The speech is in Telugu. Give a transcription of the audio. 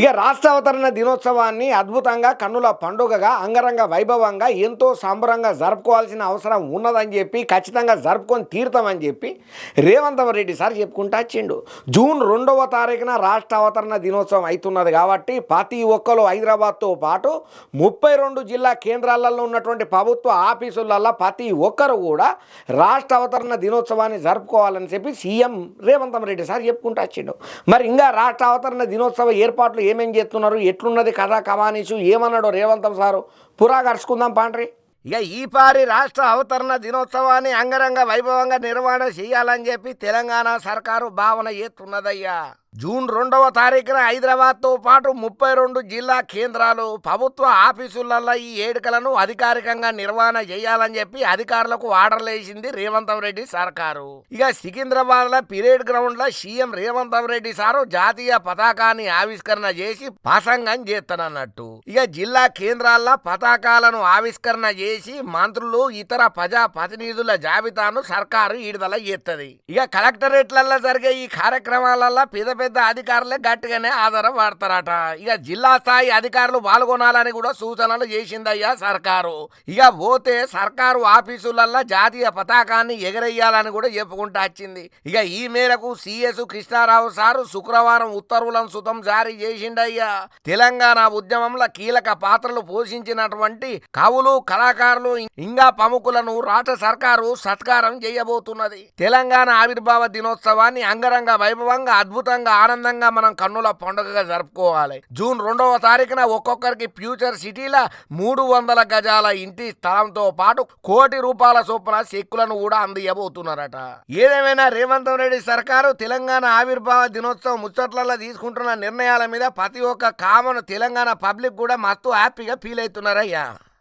ఇక రాష్ట్ర అవతరణ దినోత్సవాన్ని అద్భుతంగా కన్నుల పండుగగా అంగరంగ వైభవంగా ఎంతో సంబరంగా జరుపుకోవాల్సిన అవసరం ఉన్నదని చెప్పి ఖచ్చితంగా జరుపుకొని తీరుతామని చెప్పి రేవంత్ రెడ్డి సార్ చెప్పుకుంటా వచ్చిండు. జూన్ రెండవ తారీఖున రాష్ట్ర అవతరణ దినోత్సవం అవుతున్నది కాబట్టి ప్రతి ఒక్కరు హైదరాబాద్తో పాటు ముప్పై రెండు జిల్లా కేంద్రాలలో ఉన్నటువంటి ప్రభుత్వ ఆఫీసులలో ప్రతి ఒక్కరు కూడా రాష్ట్ర అవతరణ దినోత్సవాన్ని జరుపుకోవాలని చెప్పి సీఎం రేవంత్ రెడ్డి సార్ చెప్పుకుంటూ వచ్చిండు. మరి ఇంకా రాష్ట్ర అవతరణ దినోత్సవ ఏర్పాట్లు ఏమేం చేస్తున్నారు? ఎట్లున్నది? కథా కమానీసు ఏమన్నాడు రేవంతం సారు? పురా గడుచుకుందాం పాండ్రి. ఇక ఈ పారి రాష్ట్ర అవతరణ దినోత్సవాన్ని అంగరంగ వైభవంగా నిర్వహణ చేయాలని చెప్పి తెలంగాణ సర్కారు భావన చేస్తున్నదయ్యా. జూన్ రెండవ తారీఖున హైదరాబాద్తో పాటు ముప్పై రెండు జిల్లా కేంద్రాలు ప్రభుత్వ ఆఫీసులలో ఈ ఏడుకలను అధికారికంగా నిర్వహణ చేయాలని చెప్పి అధికారులకు ఆర్డర్లు వేసింది రేవంత్ రెడ్డి సర్కారు. ఇక సికింద్రాబాద్లో పిరేడ్ గ్రౌండ్లో సీఎం రేవంత్ రెడ్డి సారు జాతీయ పతాకాన్ని ఆవిష్కరణ చేసి ప్రసంగం చేస్తానన్నట్టు ఇక జిల్లా కేంద్రాల్లో పతాకాలను ఆవిష్కరణ చేసి మంత్రులు ఇతర ప్రజా ప్రతినిధుల జాబితాను సర్కారు విడుదల చేస్తుంది ఇక కలెక్టరేట్లలో జరిగే ఈ కార్యక్రమాలలో పెద్ద పెద్ద అధికారులే గట్టిగానే ఆధారం పడతారట ఇక జిల్లా స్థాయి అధికారులు పాల్గొనాలని కూడా సూచనలు చేసిందయ్యా సర్కారు. ఇక పోతే సర్కారు ఆఫీసులల్లో జాతీయ పతాకాన్ని ఎగరేయాలని కూడా చెప్పుకుంటూ వచ్చింది. ఇక ఈ మేరకు సిఎస్ కృష్ణారావు సారు శుక్రవారం ఉత్తర్వులను సుతం జారీ చేసిండయ్యా. తెలంగాణ ఉద్యమంలో కీలక పాత్రలు పోషించినటువంటి కవులు కళాకారులు ఇంకా ప్రముఖులను రాష్ట్ర సర్కారు సత్కారం చేయబోతున్నది. తెలంగాణ ఆవిర్భావ దినోత్సవాన్ని అంగరంగ వైభవంగా అద్భుతంగా ఆనందంగా మనం కన్నుల పండుగగా జరుపుకోవాలి. జూన్ రెండవ తారీఖున ఒక్కొక్కరికి ఫ్యూచర్ సిటీల మూడు వందల గజాల ఇంటి స్థలంతో పాటు కోటి రూపాయల చొప్పున చెక్కులను కూడా అందియబోతున్నారట ఏదేమైనా రేవంత్ రెడ్డి సర్కారు తెలంగాణ ఆవిర్భావ దినోత్సవం ముచ్చట్లలో తీసుకుంటున్న నిర్ణయాల మీద ప్రతి ఒక్క కామన్ తెలంగాణ పబ్లిక్ కూడా మస్తు హ్యాపీగా ఫీల్ అవుతున్నారయ్యా.